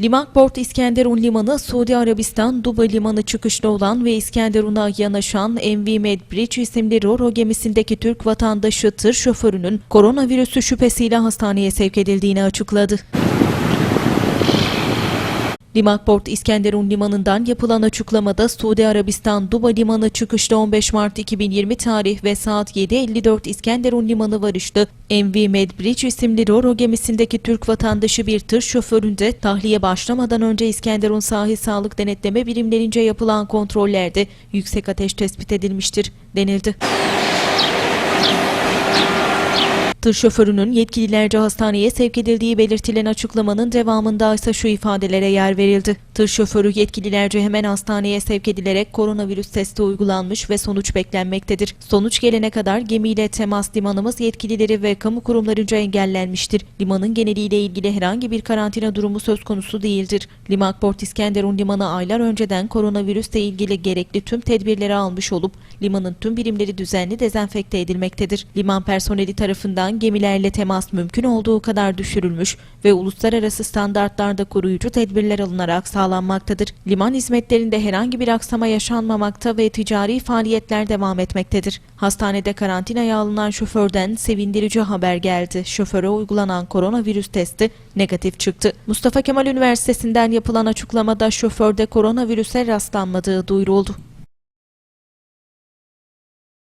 Limakport İskenderun Limanı, Suudi Arabistan Dubai Limanı çıkışlı olan ve İskenderun'a yanaşan MV Medbridge isimli Roro gemisindeki Türk vatandaşı tır şoförünün koronavirüsü şüphesiyle hastaneye sevk edildiğini açıkladı. Limakport İskenderun Limanı'ndan yapılan açıklamada Suudi Arabistan Dubai Limanı çıkışlı 15 Mart 2020 tarih ve saat 7.54 İskenderun Limanı varışlı MV Medbridge isimli Roro gemisindeki Türk vatandaşı bir tır şoföründe tahliye başlamadan önce İskenderun sahil sağlık denetleme birimlerince yapılan kontrollerde yüksek ateş tespit edilmiştir denildi. Tır şoförünün yetkililerce hastaneye sevk edildiği belirtilen açıklamanın devamında ise şu ifadelere yer verildi. Tır şoförü yetkililerce hemen hastaneye sevk edilerek koronavirüs testi uygulanmış ve sonuç beklenmektedir. Sonuç gelene kadar gemiyle temas limanımız yetkilileri ve kamu kurumlarınca engellenmiştir. Limanın geneliyle ilgili herhangi bir karantina durumu söz konusu değildir. Limakport İskenderun Limanı aylar önceden koronavirüsle ilgili gerekli tüm tedbirleri almış olup limanın tüm birimleri düzenli dezenfekte edilmektedir. Liman personeli tarafından gemilerle temas mümkün olduğu kadar düşürülmüş ve uluslararası standartlarda koruyucu tedbirler alınarak sağlanmaktadır. Liman hizmetlerinde herhangi bir aksama yaşanmamakta ve ticari faaliyetler devam etmektedir. Hastanede karantinaya alınan şoförden sevindirici haber geldi. Şoföre uygulanan koronavirüs testi negatif çıktı. Mustafa Kemal Üniversitesi'nden yapılan açıklamada şoförde koronavirüse rastlanmadığı duyuruldu.